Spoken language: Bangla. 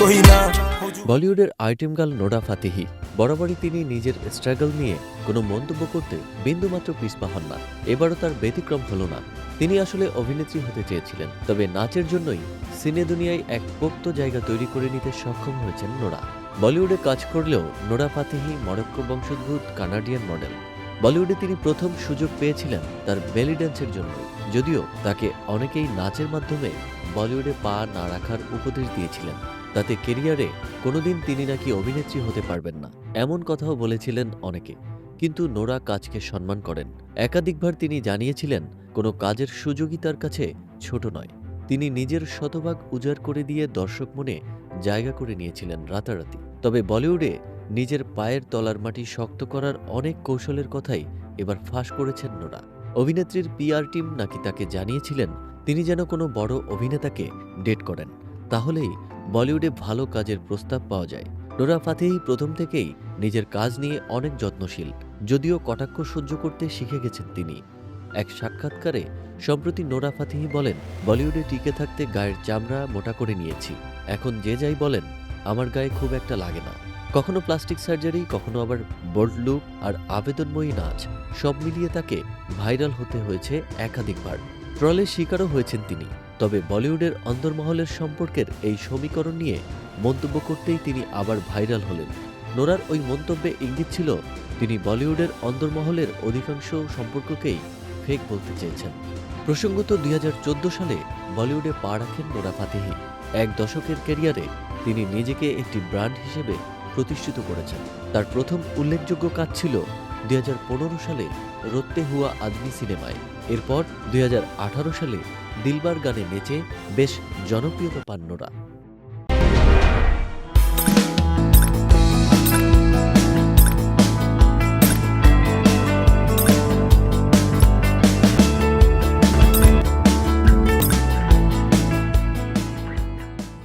বলিউডের আইটেম গার্ল নোরা ফাতেহি। বরাবরই তিনি নিজের স্ট্রাগল নিয়ে কোনো মন্তব্য করতে বিন্দুমাত্র পিছপা হন না। এবারও তার ব্যতিক্রম হল না। তিনি আসলে অভিনেত্রী হতে চেয়েছিলেন, তবে নাচের জন্যই সিনে দুনিয়ায় এক পোক্ত জায়গা তৈরি করে নিতে সক্ষম হয়েছেন নোরা বলিউডে কাজ করলেও নোরা ফাতেহি মরক্কো বংশোদ্ভূত কানাডিয়ান মডেল। বলিউডে তিনি প্রথম সুযোগ পেয়েছিলেন তার বেলি ড্যান্সের জন্য। যদিও তাকে অনেকেই নাচের মাধ্যমে বলিউডে পা না রাখার উপদেশ দিয়েছিলেন। তাতে কেরিয়ারে কোনোদিন তিনি নাকি অভিনেত্রী হতে পারবেন না, এমন কথাও বলেছিলেন অনেকে। কিন্তু নোরা কাজকে সম্মান করেন। একাধিকবার তিনি জানিয়েছিলেন, কোনো কাজের সুযোগই তার কাছে ছোট নয়। তিনি নিজের শতভাগ উজাড় করে দিয়ে দর্শক মনে জায়গা করে নিয়েছিলেন রাতারাতি। তবে বলিউডে নিজের পায়ের তলার মাটি শক্ত করার অনেক কৌশলের কথাই এবার ফাঁস করেছেন নোরা। অভিনেত্রীর পিআর টিম নাকি তাকে জানিয়েছিলেন, তিনি যেন কোনো বড় অভিনেতাকে ডেট করেন। তাহলেই বলিউডে ভালো কাজের প্রস্তাব পাওয়া যায়। নোরা ফাতেহি প্রথম থেকেই নিজের কাজ নিয়ে অনেক যত্নশীল, যদিও কটাক্ষ সহ্য করতে শিখে গেছেন তিনি। এক সাক্ষাৎকারে সম্প্রতি নোরা ফাতেহি বলেন, বলিউডে টিকে থাকতে গায়ের চামড়া মোটা করে নিয়েছি। এখন যে যাই বলেন, আমার গায়ে খুব একটা লাগে না। কখনো প্লাস্টিক সার্জারি, কখনো আবার বোল্ড লুক আর আবেদনময়ী নাচ। সব মিলিয়ে তাকে ভাইরাল হতে হয়েছে একাধিকবার। ট্রলের শিকারও হয়েছেন তিনি। তবে বলিউডের অন্দরমহলের সম্পর্কের এই সমীকরণ নিয়ে মন্তব্য করতেই তিনি আবার ভাইরাল হলেন। নোরার ওই মন্তব্যে ইঙ্গিত ছিল, তিনি বলিউডের অন্দরমহলের অধিকাংশ সম্পর্ককেই ফেক বলতে চেয়েছেন। প্রসঙ্গত দুই হাজার চোদ্দ সালে বলিউডে পা রাখেন নোরা ফাতেহি। এক দশকের ক্যারিয়ারে তিনি নিজেকে একটি ব্র্যান্ড হিসেবে প্রতিষ্ঠিত করেছেন। তার প্রথম উল্লেখযোগ্য কাজ ছিল দুই হাজার পনেরো সালে রত্তে হুয়া আদমি সিনেমায়। এরপর দুই হাজার আঠারো সালে দিলবার গানে নেচে বেশ জনপ্রিয়তা পান নোরা।